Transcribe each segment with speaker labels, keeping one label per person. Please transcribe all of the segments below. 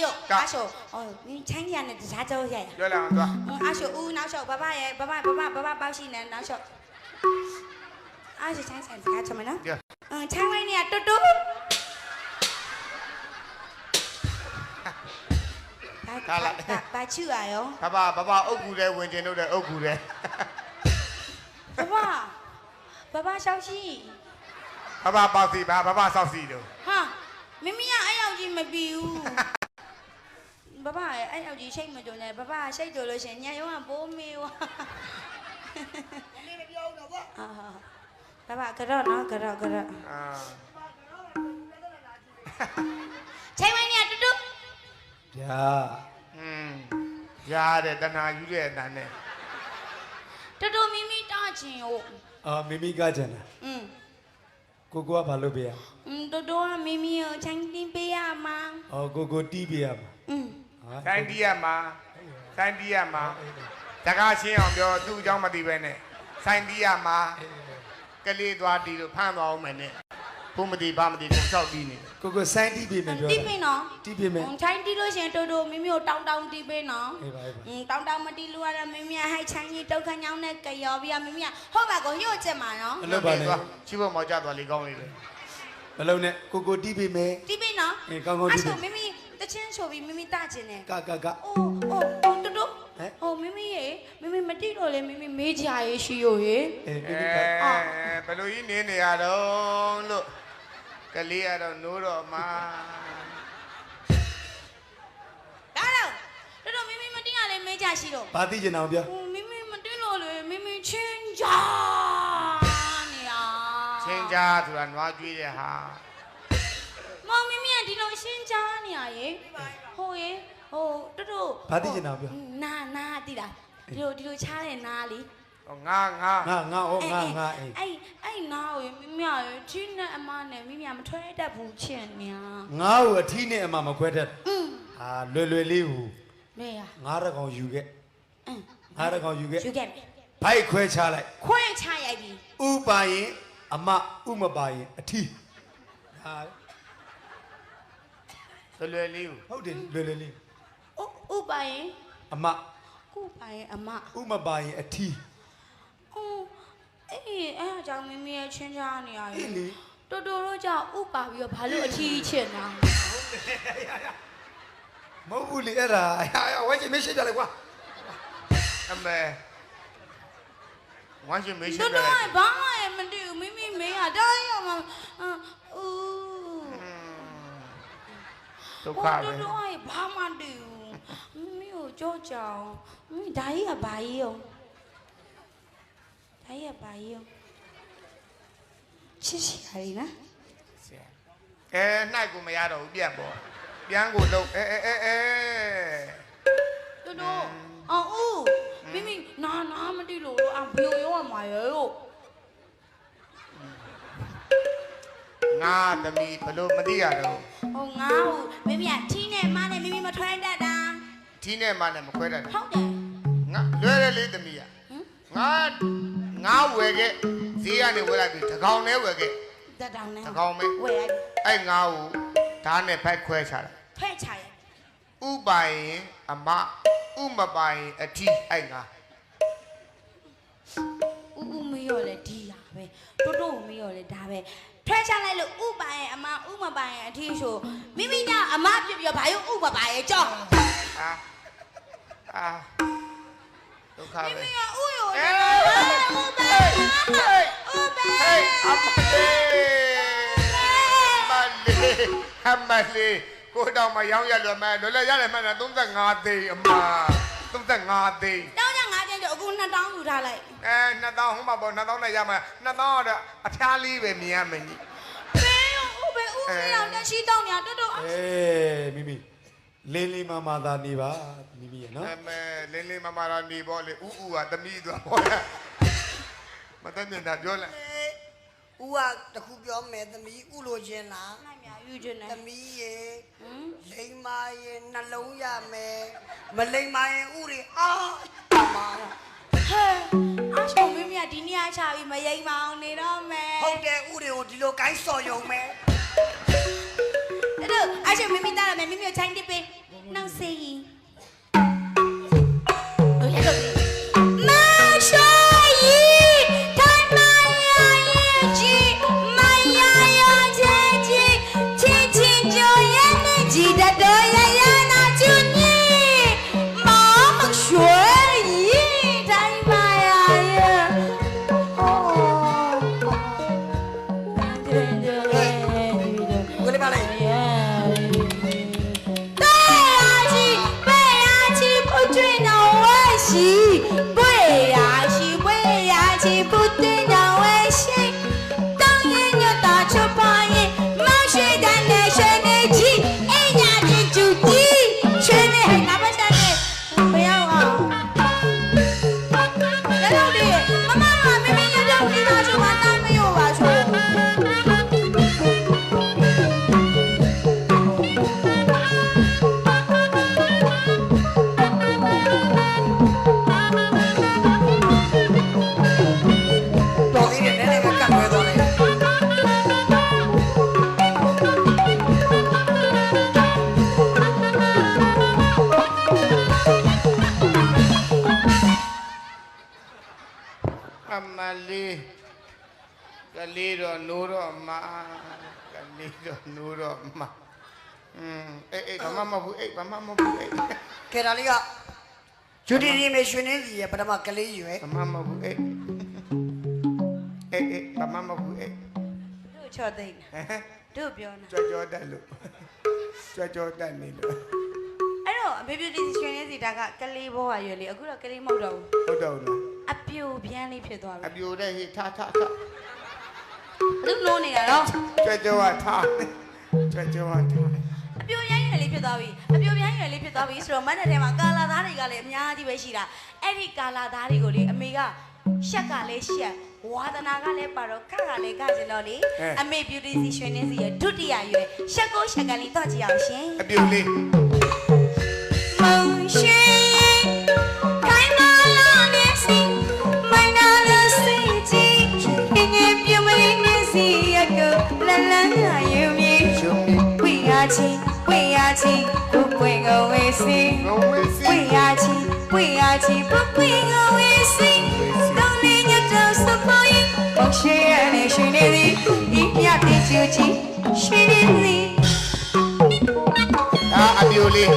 Speaker 1: 哟，
Speaker 2: က
Speaker 1: 阿叔，哦，你参加那啥周呀？
Speaker 2: ပြောလိုက်အောင်သွား
Speaker 1: 嗯，阿叔，呜，老叔，爸爸耶，爸爸，爸爸，爸爸包西呢，老叔。阿叔参加啥什么呢？
Speaker 2: ပြော
Speaker 1: 嗯，参加你啊，嘟嘟。把把把手啊哟，
Speaker 2: ဘာဘာဘာဘာအုတ်ကူတဲ့ဝင်ကျင်တို့တဲ့အုတ်ကူတဲ့
Speaker 1: 爸爸，爸爸消息。
Speaker 2: ဘာဘာပေါက်စီဘာဘာဘာဆောက်စီတို့
Speaker 1: ဟာမမီကအဲ့ယောက်ကြီးမပြီးဘူး ဘဘရဲ့အဲ့ယောက်ကြီးရှိတ်မကြုံနဲ့ဘဘကရှိတ်ကြလို့ရှရင်ညရုံးကပိုးမေးွာနေမပြောဘူးတော့ဗျာဘဘကတော့နော်ကတော့ကတော့
Speaker 2: အာ
Speaker 1: ချိန်ဝိုင်းနေတူတူ
Speaker 3: ဗျာ
Speaker 2: อืมရတဲ့တဏှာယူတဲ့အတန်နဲ့
Speaker 1: တူတူမိမိတာချင်ဟုတ်
Speaker 3: အာမိမိကကြံတာ
Speaker 1: อืม
Speaker 3: ကိုကိုကဘာလုပ်ပေးရ
Speaker 1: อืมတူတူကမိမိကိုချိန်တင်ပေးရမှာ
Speaker 3: အော်ကိုကိုတီးပေးရမှာ
Speaker 1: อืม
Speaker 3: ဟာ
Speaker 2: တိုင်းတီးရမှာတိုင်းတီးရမှာတကားရှင်းအောင်ပြောသူ့အကြောင်းမသိပဲနဲ့ဆိုင်တီးရမှာကလေးသွားတီးလို့ဖမ်းသွားအောင်မယ်နဲ့ဘုမတိဘာမတိကိုလျှောက်တီးနေတယ်
Speaker 3: ကိုကိုစိုင်းတီးပေးမယ်ပြော
Speaker 1: တီးပေးနော်
Speaker 3: တီးပေးမယ်
Speaker 1: ချိန်တီးလို့ရှရင်တူတူမိမိကိုတောင်းတောင်းတီးပေးနော်
Speaker 3: အေးပါအေးပါ
Speaker 1: อืมတောင်းတောင်းမတီးလို့ရတော့မင်းမဟိုက်ချမ်းကြီးတုတ်ခညောင်းနဲ့ကြော်ပြီးတော့မင်းမဟုတ်ပါကိုညှို့ချက်မှာနော်
Speaker 3: မလုပ်ပါနဲ့
Speaker 2: ချီဖို့မောက်ကြသွားလေကောင်းလေးပဲ
Speaker 3: မလုံးနဲ့ကိုကိုတီးပေးမယ်
Speaker 1: တီးပေးနော်
Speaker 3: အေးကောင်းကောင်းတီးပေး
Speaker 1: အဲ့ဆိုမင်းမ တချင်းဆိုပြီးမင်းမတကျင်တယ်
Speaker 3: ကကက
Speaker 1: အိုးအိုးအိုးတူတူ
Speaker 3: ဟမ်
Speaker 1: ဟိုမင်းမရေမင်းမမတီးတော့လေမင်းမမေးကြရေးရှိရောရေ
Speaker 3: အေး
Speaker 2: အဲ
Speaker 3: မိမိက
Speaker 2: ဘယ်လိုကြီးနေနေရတော့လို့ကလေးကတော့နိုးတော့မှာ
Speaker 1: ဒါတော့တူတူမင်းမမတီးရလေမေးကြရှိတော့
Speaker 3: ဘာတီးကျင်အောင်ပြော
Speaker 1: ဟိုမင်းမမတီးလို့လေမင်းမချင်းကြနေရ
Speaker 2: ချင်းကြားဆိုတာနွားကျွေးတဲ့ဟာ
Speaker 1: မောင်မင်းမဒီလို ရှင်းကြားနေရရေဟိုရေဟိုတူတူ
Speaker 3: ဘာတီးကျင်အောင်ပြော
Speaker 1: နာနာတိလားဒီလိုဒီလိုချားတဲ့နာလေး
Speaker 2: ဟောငါငါ
Speaker 3: ငါငါဩငါငါအေး
Speaker 1: အဲ့အဲ့နာကိုမိမရချင်းနဲ့အမနဲ့မိမမထွဲတတ်ဘူးချင်ညာ
Speaker 3: ငါ့ကိုအထီးနဲ့အမမခွဲတတ်
Speaker 1: อืม
Speaker 3: အာလွယ်လွယ်လေးဟူ
Speaker 1: မေရ
Speaker 3: ငါရကောင်ယူခဲ့
Speaker 1: အင်း
Speaker 3: ငါရကောင်ယူခဲ့
Speaker 1: ယူခဲ့ပြီ
Speaker 3: ဘိုက်ခွဲချလိုက်
Speaker 1: ခွဲချရိုက်ပြီ
Speaker 3: ဥပါရင်အမဥမပါရင်အထီးဟာ
Speaker 2: လွယ်လွယ်လေးကို
Speaker 3: ဟုတ်တယ်လွယ်လွယ်လေး
Speaker 1: ဥဥပိုင်
Speaker 3: အမ
Speaker 1: ကုပိုင်အမ
Speaker 3: ဥမပါရင်အထီး
Speaker 1: အိုးအေးအဲ့အကြောင့်မိမရဲ့ချင်းချားနေရရေ
Speaker 3: အေးလေ
Speaker 1: တော်တော်တော့ကြောင့်ဥပါပြီးတော့ဘာလို့အထီးချင်တာ
Speaker 3: မဟုတ်ဘူးလေအဲ့ဒါဝဲချင်မရှိပြလိုက်ကွာ
Speaker 2: အမေဝမ်းရှင်မေးရှ
Speaker 1: တော်
Speaker 2: င်းပြ
Speaker 1: တော်
Speaker 2: လိုက်
Speaker 1: ကဘာမှမတည်ဘူးမိမိမေးရတော့ရမှာအူ
Speaker 2: ဒုက္ခ
Speaker 1: ဟို
Speaker 2: ပဲ
Speaker 1: တော်တော်ကဘာမှတည်ဘူးမိမိကိုကြောကြောင်မိမိဒါကြီးကဘာကြီးရောဒါကြီးကဘာကြီးရောချစ်စီရည်နော်
Speaker 2: အဲနိုင်ကိုမရတော့ဘူးပြတ်ပေါ်ပြန်ကိုလုံးအဲအဲအဲအဲ
Speaker 1: တော်တော်အော်ဦးမိမိနာနာမတည်လို့အဘိုးရောမှာရော
Speaker 2: ငါသမီးဘလို့မသိရတော့
Speaker 1: ဟိုငါ့ကိုမိမိကထီးနဲ့မနဲ့မိမိမထွဲတတ်တာ
Speaker 2: ထီးနဲ့မနဲ့မခွဲတတ်ဘူး
Speaker 1: ဟုတ်တယ်
Speaker 2: ငါလွယ်တယ်လေးသမီးอ่ะ
Speaker 1: ဟမ်
Speaker 2: ငါငါဝယ်ခဲ့ဈေးကနေဝယ်လိုက်ပြီတကောင်နဲ့ဝယ်ခဲ့
Speaker 1: တတောင်နဲ့
Speaker 2: တကောင်ပဲ
Speaker 1: ဝယ်ရိုက်
Speaker 2: အဲ့ငါ့ကိုဓာတ်နဲ့ဖိုက်ခွဲချတာ
Speaker 1: ဖဲ့ချရိုက်
Speaker 2: ဥပိုင်အမဥမပိုင်အထီးအဲ့ငါ
Speaker 1: ဦးဦးမရောလဲဒီရပဲတိုးတိုးမရောလဲဒါပဲ ထွဲချလိုက်လို့ဥပိုင်ရဲ့အမဥမပိုင်ရဲ့အထီးဆိုမိမိကအမဖြစ်ပြီးတော့ဘာလို့ဥမပိုင်ရဲ့ကြောက်
Speaker 2: အာအာဒုက္ခ
Speaker 1: မိ
Speaker 2: ပဲ
Speaker 1: မိကဥရော
Speaker 2: အေ
Speaker 1: တယ်းဥပိုင်ဥပိုင်
Speaker 2: ဟေးအမလေးအမလေးအမလေးကိုတော့မရောင်းရလို့မလွယ်လွယ်ရတယ်မှန်တယ်35သိန်းအမ35သိန်း
Speaker 1: တောင်းကြငါးချင်းကျအခု2000ယူထားလိုက်
Speaker 2: အဲ2000ဟိုမှာပေါ့2000နဲ့ရမှာ2000တော့အဖျားလေးပဲမြင်ရမယ်ကြီး
Speaker 1: ဘေးရောဥပဲဥမရောလက်ရှိတောင်းညာတိုးတိုး
Speaker 3: အေးမိမိလင်းလေးမမသာနေပါမိမိရနော်
Speaker 2: အမေလင်းလင်းမမရာနေပေါ့လေဥဥကသမီးသွားပေါ့လားမတတ်မြင်တာပြောလိုက်
Speaker 4: ဦးကတခုပြောမယ်သမီးဥလိုခြင်းလား
Speaker 1: နိုင်မြယူခြင်းနဲ့
Speaker 4: သမီးရေ
Speaker 1: ဟမ်
Speaker 4: လိမ္မာရေနှလုံးရမယ်မလိမ္မာရင်ဥတွေ
Speaker 1: တ်
Speaker 4: တယ်ဥတွေကိုဒီလိုကိုင်းစော်ယုံမယ်
Speaker 1: အဲ့တော့အားရှုံမင်းမသားရမယ်မင်းမြချိုင်းတစ်ပေး
Speaker 2: င
Speaker 1: နှောက်စေရ 呀西，对呀鸡，不对
Speaker 2: အမလေးကလေးတော့နိုးတော့မကလေးတော့နိုးတော့မอืมအေးအေးဘာမှမဟုတ်ဘူးအေးဘာမှမဟုတ်ဘူးအေး
Speaker 4: ခေတာလေးကဂျူဒီဒီမေရွှေနှင်းစီရဲ့ပထမကလေးရွယ်
Speaker 2: ဘာမှမဟုတ်ဘူးအေးအေးအေးဘာမှမဟုတ်ဘူးအေး
Speaker 1: တို့ချော်သိန်း
Speaker 2: ဟမ်
Speaker 1: တို့ပြောနေ
Speaker 2: ကြွကြောတက်လို့ကြွကြောတက်နေလို့
Speaker 1: အဲ့တော့အမေပြူတီရွှေနေစီတာကကလေးဘောဟာရွယ်လေးအခုတော့ကလေးမဟုတ်တော့ဘူး
Speaker 2: ဟုတ်တော့လား
Speaker 1: အပြိုပြန်းလေးဖြစ်သွား
Speaker 2: အ
Speaker 1: ပြီ
Speaker 2: ပြိုတဲ့ဟိထားထားထား
Speaker 1: လူနိုးနေတာနော်
Speaker 2: ကြွကြောကထားကြွကြောကထား
Speaker 1: အပြိုရိုင်းရွယ်လေးဖြစ်သွားပြီအပြိုပြန်းရွယ်လေးဖြစ်သွားပြီဆိုတော့မတ်တဲ့ထဲမှာကာလာသားတွေကလည်းအများကြီးပဲရှိတာအဲ့ဒီကာလာသားတွေကိုလေအမေကရှက်ကလည်းရှက်ဝါဒနာကလည်းပါတော့ခက်ကလည်းကကျင်တော့လေအမေပြူတီစီရွှေနေစီရဲ့ဒုတိယရွယ်ရှက်ကိုရှက်ကလေးတော့ကြည့်အောင်ရှင်
Speaker 2: အပြိုလေး
Speaker 1: ချင်းပွင့်ရချင်းသူပွင့်ကုန်ဝေးစင်ပွင့်
Speaker 2: ရချ
Speaker 1: င်းပွင့်ရချင်းပွင့်ပွင့်ကု
Speaker 2: န်ဝေးစ
Speaker 1: င်တောင်းလေးညတောင်းစပိုင်မောက်ရှေရနဲ့ရှင်နေသည်ဤပြတိချူချီရှင်နေသည်
Speaker 2: ဒါအပြိုလေး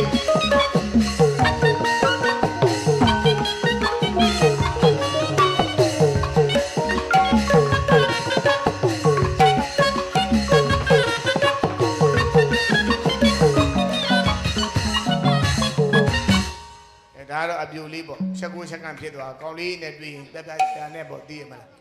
Speaker 2: ချက်ကန်ဖြစ်သွားကောင်းလေးနဲ့တွေ့ရင်တက်တက်ချာနဲ့ပေါ့သိရမလား